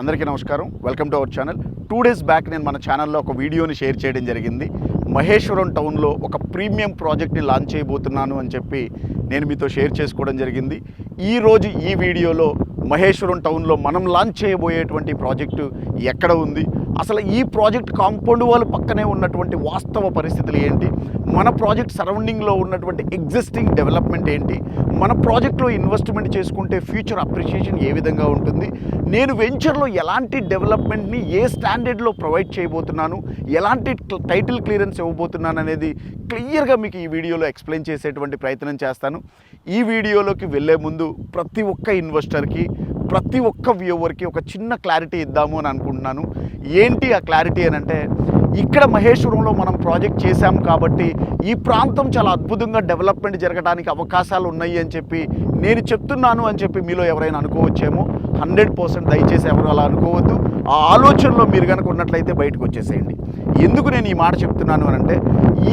అందరికీ నమస్కారం. Welcome to our channel two days back నేను మన ఛానల్లో ఒక వీడియోని షేర్ చేయడం జరిగింది. మహేశ్వరం టౌన్లో ఒక ప్రీమియం ప్రాజెక్ట్ని లాంచ్ చేయబోతున్నాను అని చెప్పి నేను మీతో షేర్ చేసుకోవడం జరిగింది. ఈరోజు ఈ వీడియోలో మహేశ్వరం టౌన్లో మనం లాంచ్ చేయబోయేటువంటి ప్రాజెక్టు ఎక్కడ ఉంది? అసలు ఈ ప్రాజెక్ట్ కాంపౌండ్ వాల్ పక్కనే ఉన్నటువంటి వాస్తవ పరిస్థితులు ఏంటి? మన ప్రాజెక్ట్ సరౌండింగ్లో ఉన్నటువంటి ఎగ్జిస్టింగ్ డెవలప్మెంట్ ఏంటి? మన ప్రాజెక్ట్లో ఇన్వెస్ట్మెంట్ చేసుకుంటే ఫ్యూచర్ అప్రిషియేషన్ ఏ విధంగా ఉంటుంది? నేను వెంచర్లో ఎలాంటి డెవలప్మెంట్ని ఏ స్టాండర్డ్లో ప్రొవైడ్ చేయబోతున్నాను? ఎలాంటి టైటిల్ క్లియరెన్స్ ఇవ్వబోతున్నాను అనేది క్లియర్గా మీకు ఈ వీడియోలో ఎక్స్ప్లెయిన్ చేసేటువంటి ప్రయత్నం చేస్తాను. ఈ వీడియోలోకి వెళ్ళే ముందు ప్రతి ఒక్క ఇన్వెస్టర్కి ప్రతి ఒక్క వ్యూవర్కి ఒక చిన్న క్లారిటీ ఇద్దాము అని అనుకుంటున్నాను. ఏంటి ఆ క్లారిటీ అని అంటే ఇక్కడ మహేశ్వరంలో మనం ప్రాజెక్ట్ చేశాం కాబట్టి ఈ ప్రాంతం చాలా అద్భుతంగా డెవలప్మెంట్ జరగడానికి అవకాశాలు ఉన్నాయి అని చెప్పి నేను చెప్తున్నాను అని చెప్పి మీలో ఎవరైనా అనుకోవచ్చేమో. హండ్రెడ్ పర్సెంట్ దయచేసి ఎవరు అలా అనుకోవద్దు. ఆ ఆలోచనలో మీరు కనుక ఉన్నట్లయితే బయటకు వచ్చేసేయండి. ఎందుకు నేను ఈ మాట చెప్తున్నాను అని అంటే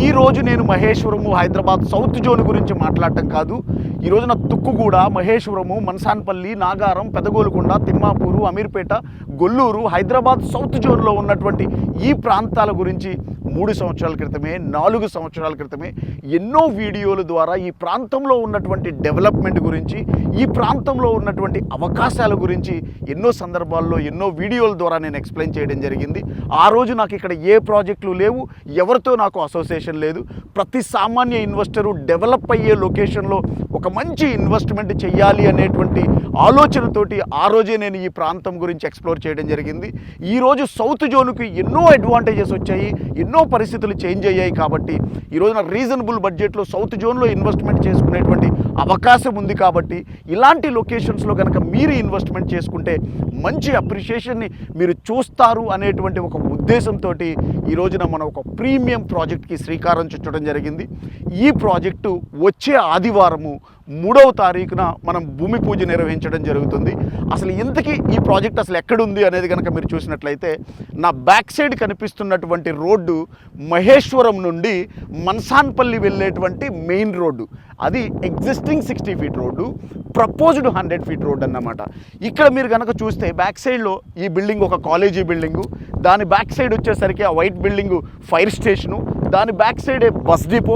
ఈరోజు నేను మహేశ్వరము హైదరాబాద్ సౌత్ జోన్ గురించి మాట్లాడటం కాదు. ఈ రోజున తుక్కుగూడ మహేశ్వరము మన్సాన్పల్లి నాగారం పెదగోలుకొండ తిమ్మాపూరు అమీర్పేట గొల్లూరు హైదరాబాద్ సౌత్ జోన్లో ఉన్నటువంటి ఈ ప్రాంతాల గురించి మూడు సంవత్సరాల క్రితమే నాలుగు సంవత్సరాల క్రితమే ఎన్నో వీడియోల ద్వారా ఈ ప్రాంతంలో ఉన్నటువంటి డెవలప్మెంట్ గురించి ఈ ప్రాంతంలో ఉన్నటువంటి అవకాశాల గురించి ఎన్నో సందర్భాల్లో ఎన్నో వీడియోల ద్వారా నేను ఎక్స్ప్లెయిన్ చేయడం జరిగింది. ఆ రోజు నాకు ఇక్కడ ఏ ప్రాజెక్టులు లేవు ఎవరితో నాకు అసోసియేషన్ లేదు. ప్రతి సామాన్య ఇన్వెస్టరు డెవలప్ అయ్యే లొకేషన్లో ఒక మంచి ఇన్వెస్ట్మెంట్ చేయాలి అనేటువంటి ఆలోచనతోటి ఆ రోజే నేను ఈ ప్రాంతం గురించి ఎక్స్ప్లోర్ చేయడం జరిగింది. ఈరోజు సౌత్ జోన్కి ఎన్నో అడ్వాంటేజెస్ వచ్చాయి ఎన్నో పరిస్థితులు చేంజ్ అయ్యాయి కాబట్టి ఈ రోజున రీజనబుల్ బడ్జెట్లో సౌత్ జోన్లో ఇన్వెస్ట్మెంట్ చేసుకునేటువంటి అవకాశం ఉంది కాబట్టి ఇలాంటి లొకేషన్స్లో కనుక మీరు ఇన్వెస్ట్మెంట్ చేసుకుంటే మంచి అప్రిషియేషన్ని మీరు చూస్తారు అనేటువంటి ఒక ఉద్దేశంతో ఈ రోజున మనం ఒక ప్రీమియం ప్రాజెక్ట్కి శ్రీకారం చుట్టడం జరిగింది. ఈ ప్రాజెక్టు వచ్చే ఆదివారము మూడవ తారీఖున మనం భూమి పూజ నిర్వహించడం జరుగుతుంది. అసలు ఇంతకీ ఈ ప్రాజెక్ట్ అసలు ఎక్కడుంది అనేది కనుక మీరు చూసినట్లయితే నా బ్యాక్ సైడ్ కనిపిస్తున్నటువంటి రోడ్డు మహేశ్వరం నుండి మన్సాన్పల్లి వెళ్ళేటువంటి మెయిన్ రోడ్డు. అది existing sixty feet road proposed hundred feet road అన్నమాట. ఇక్కడ మీరు కనుక చూస్తే బ్యాక్ సైడ్లో ఈ బిల్డింగ్ ఒక కాలేజీ బిల్డింగు దాని బ్యాక్ సైడ్ వచ్చేసరికి ఆ వైట్ బిల్డింగు ఫైర్ స్టేషను దాని బ్యాక్ సైడే బస్ డిపో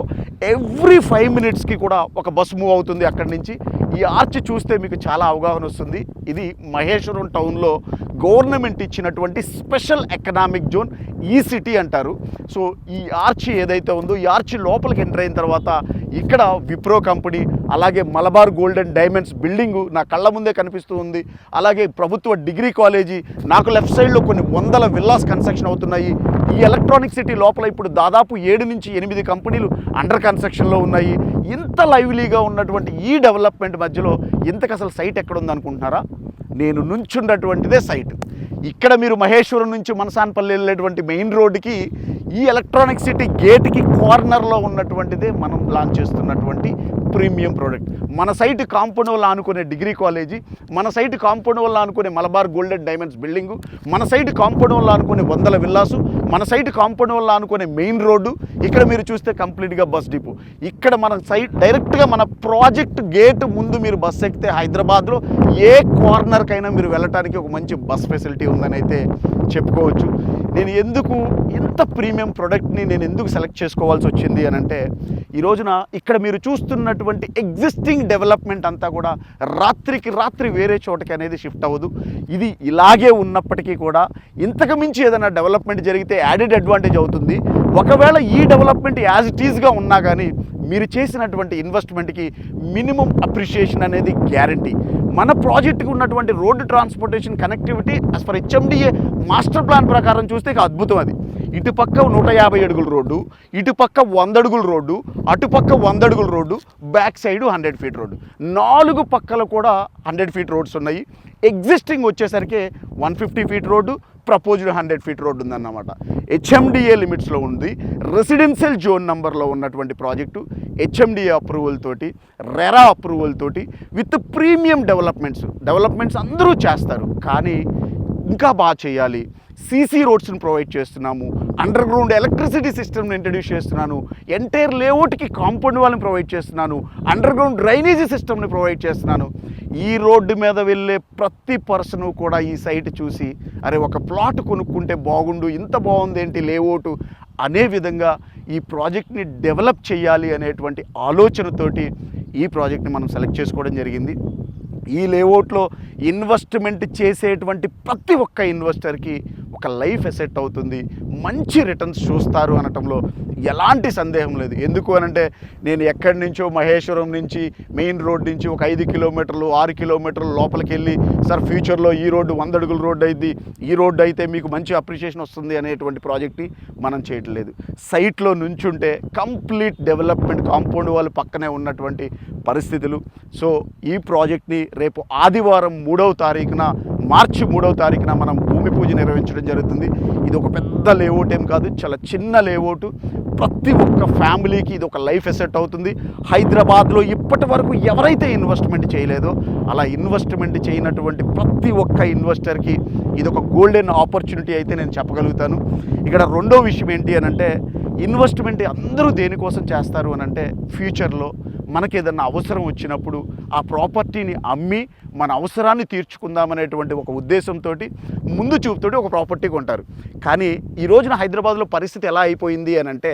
ఎవ్రీ ఫైవ్ మినిట్స్కి కూడా ఒక బస్ మూవ్ అవుతుంది అక్కడి నుంచి. ఈ ఆర్చ్ చూస్తే మీకు చాలా అవగాహన వస్తుంది. ఇది మహేశ్వరం టౌన్లో గవర్నమెంట్ ఇచ్చినటువంటి స్పెషల్ ఎకనామిక్ జోన్ ఈ సిటీ అంటారు. సో ఈ ఆర్చ్ ఏదైతే ఉందో ఈ ఆర్చ్ లోపలికి ఎంటర్ అయిన తర్వాత ఇక్కడ విప్రో కంపెనీ అలాగే మలబార్ గోల్డెన్ డైమండ్స్ బిల్డింగు నా కళ్ళ ముందే కనిపిస్తూ ఉంది. అలాగే ప్రభుత్వ డిగ్రీ కాలేజీ నాకు లెఫ్ట్ సైడ్లో కొన్ని వందల విల్లాస్ కన్స్ట్రక్షన్ అవుతున్నాయి. ఈ ఎలక్ట్రానిక్ సిటీ లోపల ఇప్పుడు దాదాపు ఏడు నుంచి ఎనిమిది కంపెనీలు అండర్ కన్స్ట్రక్షన్లో ఉన్నాయి. ఇంత లైవ్లీగా ఉన్నటువంటి ఈ డెవలప్మెంట్ మధ్యలో ఇంతకు అసలు సైట్ ఎక్కడ ఉందనుకుంటున్నారా నేను నుంచున్నటువంటిదే సైట్. ఇక్కడ మీరు మహేశ్వరం నుంచి మనసాన్పల్లి వెళ్ళేటువంటి మెయిన్ రోడ్డుకి ఈ ఎలక్ట్రానిక్ సిటీ గేట్కి కార్నర్లో ఉన్నటువంటిదే మనం లాంచ్ చేస్తున్నటువంటి ప్రీమియం ప్రోడక్ట్ మన సైట్ కాంపౌండ్ వల్ల ఆనుకునే డిగ్రీ కాలేజీ మన సైట్ కాంపౌండ్ వల్ల ఆనుకునే మలబార్ గోల్డెన్ డైమండ్స్ బిల్డింగు మన సైట్ కాంపౌండ్ వల్ల ఆనుకునే వందల విల్లాసు మన సైట్ కాంపౌండ్ వల్ల ఆనుకునే మెయిన్ రోడ్డు ఇక్కడ మీరు చూస్తే కంప్లీట్గా బస్ డిపో. ఇక్కడ మన సైట్ డైరెక్ట్గా మన ప్రాజెక్ట్ గేట్ ముందు మీరు బస్ ఎక్కితే హైదరాబాద్లో ఏ కార్నర్ ఎక్కడికైనా మీరు వెళ్ళటానికి ఒక మంచి బస్ ఫెసిలిటీ ఉందని అయితే చెప్పుకోవచ్చు. నేను ఎందుకు ఇంత ప్రీమియం ప్రోడక్ట్ని నేను ఎందుకు సెలెక్ట్ చేసుకోవాల్సి వచ్చింది అని అంటే ఈ రోజున ఇక్కడ మీరు చూస్తున్నటువంటి ఎగ్జిస్టింగ్ డెవలప్మెంట్ అంతా కూడా రాత్రికి రాత్రి వేరే చోటకి అనేది షిఫ్ట్ అవ్వదు. ఇది ఇలాగే ఉన్నప్పటికీ కూడా ఇంతకు మించి ఏదైనా డెవలప్మెంట్ జరిగితే యాడెడ్ అడ్వాంటేజ్ అవుతుంది. ఒకవేళ ఈ డెవలప్మెంట్ యాజ్ ఇట్ ఈజ్గా ఉన్నా కానీ మీరు చేసినటువంటి ఇన్వెస్ట్మెంట్కి మినిమం అప్రిషియేషన్ అనేది గ్యారంటీ. మన ప్రాజెక్టుకు ఉన్నటువంటి road transportation connectivity as per HMDA master plan ప్రకారం చూస్తే ఇక అద్భుతం అది. ఇటుపక్క నూట యాభై అడుగుల రోడ్డు ఇటుపక్క వంద అడుగుల రోడ్డు అటుపక్క వంద అడుగుల road back side hundred feet road. నాలుగు పక్కల కూడా హండ్రెడ్ ఫీట్ రోడ్స్ ఉన్నాయి. ఎగ్జిస్టింగ్ వచ్చేసరికి one fifty feet road proposed hundred feet road ఉందన్నమాట. హెచ్ఎండిఏ లిమిట్స్లో ఉంది. రెసిడెన్షియల్ జోన్ నంబర్లో ఉన్నటువంటి ప్రాజెక్టు హెచ్ఎండిఏ అప్రూవల్ తోటి రెరా అప్రూవల్ తోటి విత్ ప్రీమియం డెవలప్మెంట్స్. డెవలప్మెంట్స్ అందరూ చేస్తారు. కానీ ఇంకా బాగా చేయాలి. సీసీ రోడ్స్ని ప్రొవైడ్ చేస్తున్నాము అండర్ గ్రౌండ్ ఎలక్ట్రిసిటీ సిస్టమ్ని ఇంట్రడ్యూస్ చేస్తున్నాను ఎంటైర్ లేఅవుట్కి కాంపౌండ్ వాళ్ళని ప్రొవైడ్ చేస్తున్నాను అండర్ గ్రౌండ్ డ్రైనేజీ సిస్టమ్ని ప్రొవైడ్ చేస్తున్నాను. ఈ రోడ్డు మీద వెళ్ళే ప్రతి పర్సన్ కూడా ఈ సైట్ చూసి అరే ఒక ప్లాట్ కొనుక్కుంటే బాగుండు ఇంత బాగుంది ఏంటి లేఅవుట్ అనే విధంగా ఈ ప్రాజెక్ట్ని డెవలప్ చేయాలి అనేటువంటి ఆలోచనతోటి ఈ ప్రాజెక్ట్ని మనం సెలెక్ట్ చేసుకోవడం జరిగింది. ఈ లేఅవుట్లో ఇన్వెస్ట్మెంట్ చేసేటువంటి ప్రతి ఒక్క ఇన్వెస్టర్కి ఒక లైఫ్ ఎసెట్ అవుతుంది మంచి రిటర్న్స్ చూస్తారు అనటంలో ఎలాంటి సందేహం లేదు. ఎందుకు అనంటే నేను ఎక్కడి నుంచో మహేశ్వరం నుంచి మెయిన్ రోడ్ నుంచి ఒక ఐదు కిలోమీటర్లు ఆరు కిలోమీటర్లు లోపలికి వెళ్ళి సార్ ఫ్యూచర్లో ఈ రోడ్డు వంద అడుగుల రోడ్డు అయింది ఈ రోడ్డు అయితే మీకు మంచి అప్రిషియేషన్ వస్తుంది అనేటువంటి ప్రాజెక్ట్ని మనం చేయట్లేదు. సైట్లో నుంచుంటే కంప్లీట్ డెవలప్మెంట్ కాంపౌండ్ వాళ్ళు పక్కనే ఉన్నటువంటి పరిస్థితులు. సో ఈ ప్రాజెక్ట్ని రేపు ఆదివారం మూడవ తారీఖున మార్చి మూడవ తారీఖున మనం భూమి పూజ నిర్వహించడం జరుగుతుంది. ఇది ఒక పెద్ద లేఅవుట్ ఏం కాదు చాలా చిన్న లేఅవుట్. ప్రతి ఒక్క ఫ్యామిలీకి ఇది ఒక లైఫ్ ఎసెట్ అవుతుంది. హైదరాబాద్లో ఇప్పటి వరకు ఎవరైతే ఇన్వెస్ట్మెంట్ చేయలేదో అలా ఇన్వెస్ట్మెంట్ చేయనటువంటి ప్రతి ఒక్క ఇన్వెస్టర్కి ఇది ఒక గోల్డెన్ ఆపర్చునిటీ అయితే నేను చెప్పగలుగుతాను. ఇక్కడ రెండో విషయం ఏంటి అని అంటే ఇన్వెస్ట్మెంట్ అందరూ దేనికోసం చేస్తారు అని అంటే ఫ్యూచర్లో మనకి ఏదన్నా అవసరం వచ్చినప్పుడు ఆ ప్రాపర్టీని అమ్మి మన అవసరాన్ని తీర్చుకుందామనేటువంటి ఒక ఉద్దేశంతో ముందు చూపుతోటి ఒక ప్రాపర్టీ కొంటారు. కానీ ఈ రోజున హైదరాబాద్లో పరిస్థితి ఎలా అయిపోయింది అని అంటే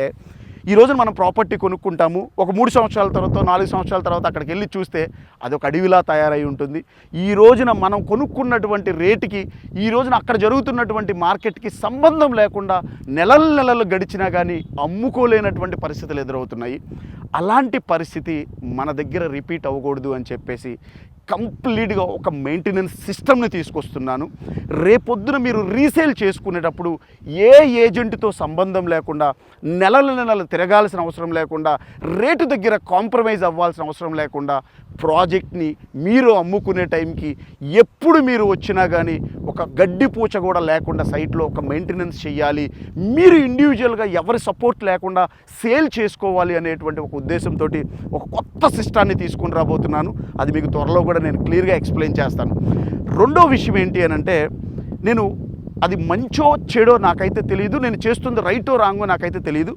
ఈ రోజున మనం ప్రాపర్టీ కొనుక్కుంటాము ఒక మూడు సంవత్సరాల తర్వాత నాలుగు సంవత్సరాల తర్వాత అక్కడికి వెళ్ళి చూస్తే అది ఒక అడవిలా తయారై ఉంటుంది. ఈ రోజున మనం కొనుక్కున్నటువంటి రేటుకి ఈ రోజున అక్కడ జరుగుతున్నటువంటి మార్కెట్కి సంబంధం లేకుండా నెలలు నెలలు గడిచినా కానీ అమ్ముకోలేనటువంటి పరిస్థితులు ఎదురవుతున్నాయి. అలాంటి పరిస్థితి మన దగ్గర రిపీట్ అవ్వకూడదు అని చెప్పేసి కంప్లీట్గా ఒక మెయింటెనెన్స్ సిస్టమ్ని తీసుకొస్తున్నాను. రేపొద్దున మీరు రీసేల్ చేసుకునేటప్పుడు ఏ ఏజెంట్తో సంబంధం లేకుండా నెలల నెలలు తిరగాల్సిన అవసరం లేకుండా రేటు దగ్గర కాంప్రమైజ్ అవ్వాల్సిన అవసరం లేకుండా ప్రాజెక్ట్ని మీరు అమ్ముకునే టైంకి ఎప్పుడు మీరు వచ్చినా కానీ ఒక గడ్డి పూచ కూడా లేకుండా సైట్లో ఒక మెయింటెనెన్స్ చేయాలి. మీరు ఇండివిజువల్గా ఎవరి సపోర్ట్ లేకుండా సేల్ చేసుకోవాలి అనేటువంటి ఒక ఉద్దేశంతో ఒక కొత్త సిస్టాన్ని తీసుకుని రాబోతున్నాను. అది మీకు త్వరలో కూడా నేను క్లియర్గా ఎక్స్ప్లెయిన్ చేస్తాను. రెండో విషయం ఏంటి అని అంటే నేను అది మంచో చెడో నాకైతే తెలియదు నేను చేస్తుంది రైటో రాంగో నాకైతే తెలియదు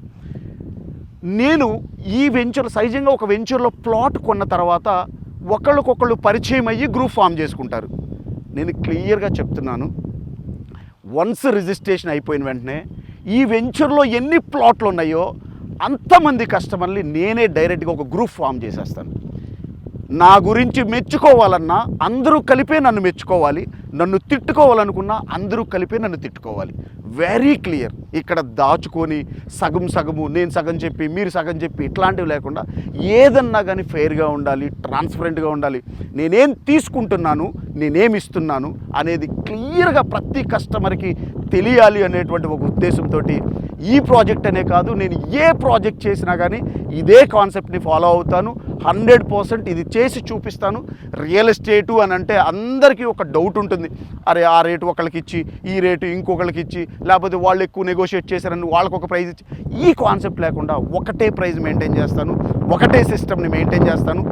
నేను ఈ వెంచర్ సైజంగా ఒక వెంచర్లో ప్లాట్ కొన్న తర్వాత ఒకళ్ళకొకళ్ళు పరిచయం అయ్యి గ్రూప్ ఫామ్ చేసుకుంటారు. నేను క్లియర్గా చెప్తున్నాను. వన్స్ రిజిస్ట్రేషన్ అయిపోయిన వెంటనే ఈ వెంచర్లో ఎన్ని ప్లాట్లు ఉన్నాయో అంతమంది కస్టమర్ని నేనే డైరెక్ట్గా ఒక గ్రూప్ ఫామ్ చేసేస్తాను. నా గురించి మెచ్చుకోవాలన్నా అందరూ కలిపే నన్ను మెచ్చుకోవాలి నన్ను తిట్టుకోవాలనుకున్నా అందరూ కలిపే నన్ను తిట్టుకోవాలి. వెరీ క్లియర్ ఇక్కడ దాచుకొని సగం సగము నేను సగం చెప్పి మీరు సగం చెప్పి ఇట్లాంటివి లేకుండా ఏదన్నా కానీ ఫెయిర్గా ఉండాలి ట్రాన్స్పరెంట్గా ఉండాలి. నేనేం తీసుకుంటున్నాను నేనేమి ఇస్తున్నాను అనేది క్లియర్గా ప్రతి కస్టమర్కి తెలియాలి అనేటువంటి ఒక ఉద్దేశంతో ఈ ప్రాజెక్ట్ అనే కాదు నేను ఏ ప్రాజెక్ట్ చేసినా కానీ ఇదే కాన్సెప్ట్ని ఫాలో అవుతాను. హండ్రెడ్ పర్సెంట్ ఇది చేసి చూపిస్తాను. రియల్ ఎస్టేటు అని అంటే అందరికీ ఒక డౌట్ ఉంటుంది. అరే ఆ రేటు ఒకళ్ళకి ఇచ్చి ఈ రేటు ఇంకొకళ్ళకి ఇచ్చి లేకపోతే వాళ్ళు ఎక్కువ నెగోషియేట్ చేశారని వాళ్ళకు ఒక ప్రైజ్ ఇచ్చి ఈ కాన్సెప్ట్ లేకుండా ఒకటే ప్రైజ్ మెయింటైన్ చేస్తాను. ఒకటే సిస్టమ్ని మెయింటైన్ చేస్తాను.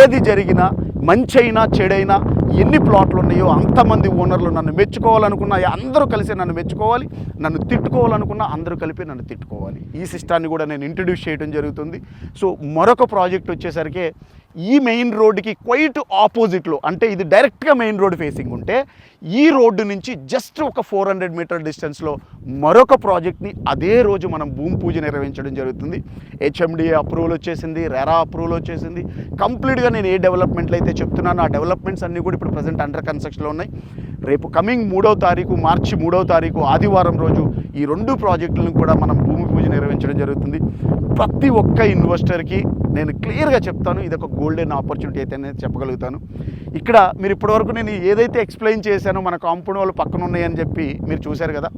ఏది జరిగినా మంచి అయినా చెడైనా ఎన్ని ప్లాట్లు ఉన్నాయో అంతమంది ఓనర్లు నన్ను మెచ్చుకోవాలనుకున్నా అందరూ కలిసి నన్ను మెచ్చుకోవాలి. నన్ను తిట్టుకోవాలనుకున్నా అందరూ కలిపి నన్ను తిట్టుకోవాలి. ఈ సిస్టాన్ని కూడా నేను ఇంట్రడ్యూస్ చేయడం జరుగుతుంది. సో మరొక ప్రాజెక్ట్ వచ్చేసరికి వచ్చేసరికి ఈ మెయిన్ రోడ్డుకి క్వైట్ ఆపోజిట్లో అంటే ఇది డైరెక్ట్గా మెయిన్ రోడ్ ఫేసింగ్ ఉంటే ఈ రోడ్డు నుంచి జస్ట్ ఒక ఫోర్ హండ్రెడ్ మీటర్ డిస్టెన్స్లో మరొక ప్రాజెక్ట్ని అదే రోజు మనం భూమి పూజ నిర్వహించడం జరుగుతుంది. హెచ్ఎండిఏ అప్రూవల్ వచ్చేసింది రెరా అప్రూవల్ వచ్చేసింది. కంప్లీట్గా నేను ఏ డెవలప్మెంట్లు అయితే చెప్తున్నానో ఆ డెవలప్మెంట్స్ అన్నీ కూడా ఇప్పుడు ప్రజెంట్ అండర్ కన్స్ట్రక్షన్లో ఉన్నాయి. రేపు కమింగ్ మూడవ తారీఖు మార్చి మూడవ తారీఖు ఆదివారం రోజు ఈ రెండు ప్రాజెక్టులను కూడా మనం భూమి పూజ నిర్వహించడం జరుగుతుంది. ప్రతి ఒక్క ఇన్వెస్టర్కి నేను క్లియర్గా చెప్తాను ఇది ఒక గోల్డెన్ ఆపర్చునిటీ అయితే నేను చెప్పగలుగుతాను. ఇక్కడ మీరు ఇప్పటివరకు నేను ఏదైతే ఎక్స్ప్లెయిన్ చేశానో మన కాంపౌండ్ వాళ్ళు పక్కన ఉన్నాయని చెప్పి మీరు చూశారు కదా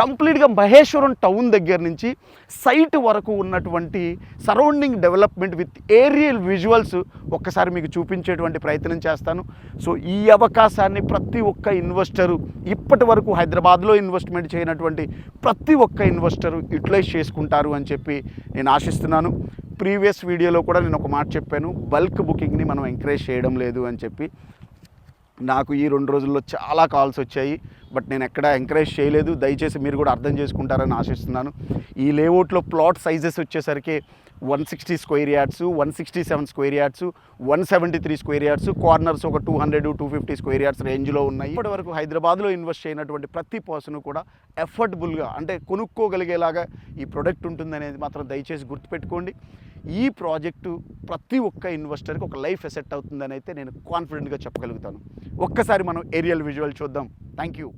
కంప్లీట్గా మహేశ్వరం టౌన్ దగ్గర నుంచి సైట్ వరకు ఉన్నటువంటి surrounding development with aerial visuals ఒక్కసారి మీకు చూపించేటువంటి ప్రయత్నం చేస్తాను. సో ఈ అవకాశాన్ని ప్రతి ఒక్క ఇన్వెస్టరు ఇప్పటి వరకు హైదరాబాద్లో ఇన్వెస్ట్మెంట్ చేయనటువంటి ప్రతి ఒక్క ఇన్వెస్టరు యూటిలైజ్ చేసుకుంటారు అని చెప్పి నేను ఆశిస్తున్నాను. ప్రీవియస్ వీడియోలో కూడా నేను ఒక మాట చెప్పాను బల్క్ బుకింగ్ని మనం ఎంకరేజ్ చేయడం లేదు అని చెప్పి. నాకు ఈ రెండు రోజుల్లో చాలా కాల్స్ వచ్చాయి బట్ నేను ఎక్కడ ఎంకరేజ్ చేయలేదు. దయచేసి మీరు కూడా అర్థం చేసుకుంటారని ఆశిస్తున్నాను. ఈ లేఅవుట్లో ప్లాట్ సైజెస్ వచ్చేసరికి one sixty square yards one sixty seven square yards one seventy three square yards corners ఒక two hundred two fifty square yards రేంజ్లో ఉన్నాయి. ఇప్పటి వరకు హైదరాబాద్లో ఇన్వెస్ట్ చేయనటువంటి ప్రతి పర్సన్ కూడా ఎఫర్టబుల్గా అంటే కొనుక్కోగలిగేలాగా ఈ ప్రొడక్ట్ ఉంటుందనేది మాత్రం దయచేసి గుర్తుపెట్టుకోండి. ఈ ప్రాజెక్టు ప్రతి ఒక్క ఇన్వెస్టర్కి ఒక లైఫ్ ఎసెట్ అవుతుందని అయితే నేను కాన్ఫిడెంట్గా చెప్పగలుగుతాను. ఒక్కసారి మనం ఏరియల్ విజువల్ చూద్దాం. Thank you